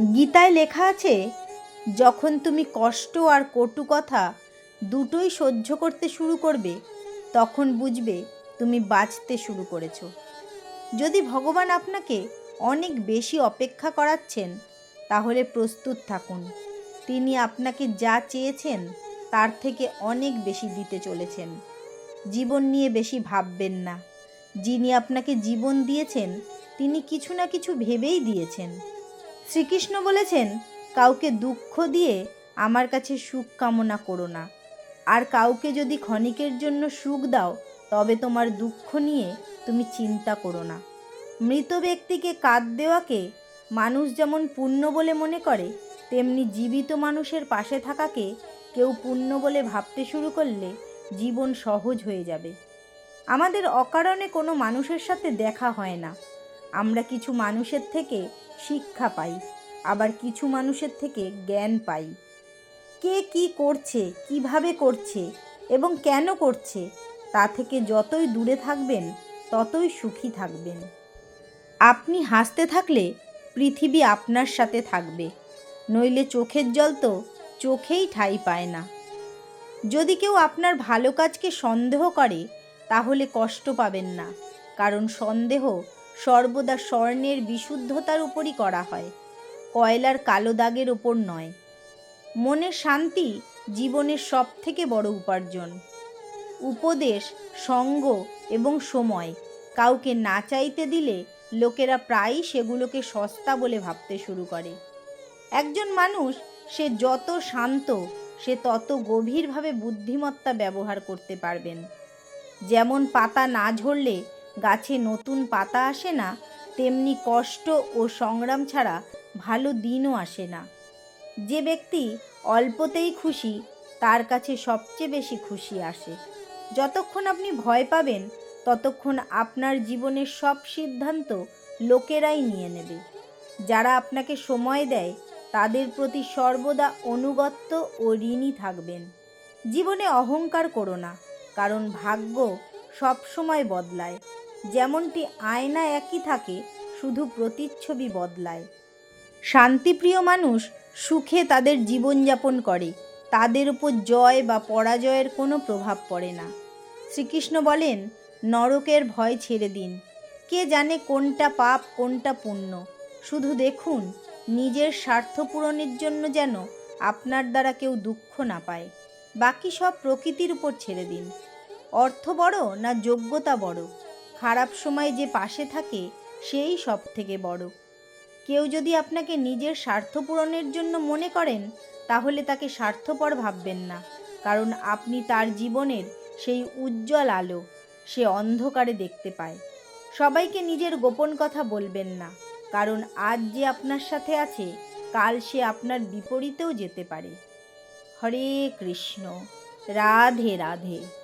গীতায় লেখা আছে, যখন তুমি কষ্ট আর কটু কথা দুটোই সহ্য করতে শুরু করবে, তখন বুঝবে তুমি বাঁচতে শুরু করেছ। যদি ভগবান আপনাকে অনেক বেশি অপেক্ষা করাচ্ছেন, তাহলে প্রস্তুত থাকুন। তিনি আপনাকে যা চেয়েছেন, তার থেকে অনেক বেশি দিতে চলেছেন। জীবন নিয়ে বেশি ভাববেন না। যিনি আপনাকে জীবন দিয়েছেন, তিনি কিছু না কিছু ভেবেই দিয়েছেন। শ্রীকৃষ্ণ বলেছেন, কাউকে দুঃখ দিয়ে আমার কাছে সুখ কামনা করো না। আর কাউকে যদি ক্ষণিকের জন্য সুখ দাও, তবে তোমার দুঃখ নিয়ে তুমি চিন্তা করো না। মৃত ব্যক্তিকে কাঁদ দেওয়াকে মানুষ যেমন পুণ্য বলে মনে করে, তেমনি জীবিত মানুষের পাশে থাকাকে কেউ পুণ্য বলে ভাবতে শুরু করলে জীবন সহজ হয়ে যাবে। আমাদের অকারণে কোনো মানুষের সাথে দেখা হয় না। আমরা কিছু মানুষের থেকে শিক্ষা পাই, আবার কিছু মানুষের থেকে জ্ঞান পাই। কে কি করছে, কীভাবে করছে এবং কেন করছে, তা থেকে যতই দূরে থাকবেন, ততই সুখী থাকবেন। আপনি হাসতে থাকলে পৃথিবী আপনার সাথে থাকবে, নইলে চোখের জল তো চোখেই ঠাঁই পায় না। যদি কেউ আপনার ভালো কাজকে সন্দেহ করে, তাহলে কষ্ট পাবেন না, কারণ সন্দেহ সর্বদা স্বর্ণের বিশুদ্ধতার উপরই করা হয়, কয়লার কালো দাগের ওপর নয়। মনের শান্তি জীবনের সব থেকে বড় উপার্জন। উপদেশ, সঙ্গ এবং সময় কাউকে না চাইতে দিলে লোকেরা প্রায়ই সেগুলোকে সস্তা বলে ভাবতে শুরু করে। একজন মানুষ সে যত শান্ত, সে তত গভীরভাবে বুদ্ধিমত্তা ব্যবহার করতে পারবেন। যেমন পাতা না ঝরলে গাছে নতুন পাতা আসে না, তেমনি কষ্ট ও সংগ্রাম ছাড়া ভালো দিনও আসে না। যে ব্যক্তি অল্পতেই খুশি, তার কাছে সবচেয়ে বেশি খুশি আসে। যতক্ষণ আপনি ভয় পাবেন, ততক্ষণ আপনার জীবনের সব সিদ্ধান্ত লোকেরাই নিয়ে নেবে। যারা আপনাকে সময় দেয়, তাদের প্রতি সর্বদা অনুগত্য ও ঋণী থাকবেন। জীবনে অহংকার করো না, কারণ ভাগ্য সবসময় বদলায়। যেমনটি আয়না একই থাকে, শুধু প্রতিচ্ছবি বদলায়। শান্তিপ্রিয় মানুষ সুখে তাদের জীবনযাপন করে। তাদের উপর জয় বা পরাজয়ের কোনো প্রভাব পড়ে না। শ্রীকৃষ্ণ বলেন, নরকের ভয় ছেড়ে দিন। কে জানে কোনটা পাপ, কোনটা পুণ্য। শুধু দেখুন, নিজের স্বার্থ পূরণের জন্য যেন আপনার দ্বারা কেউ দুঃখ না পায়। বাকি সব প্রকৃতির উপর ছেড়ে দিন। অর্থ বড় না যোগ্যতা বড়? খারাপ সময় যে পাশে থাকে, সেই সব থেকে বড়। কেউ যদি আপনাকে নিজের স্বার্থ পূরণের জন্য মনে করেন, তাহলে তাকে স্বার্থপর ভাববেন না। কারণ আপনি তার জীবনের সেই উজ্জ্বল আলো সে অন্ধকারে দেখতে পায়। সবাইকে নিজের গোপন কথা বলবেন না। কারণ আজ যে আপনার সাথে আছে, কাল সে আপনার বিপরীতেও যেতে পারে। হরে কৃষ্ণ। রাধে রাধে।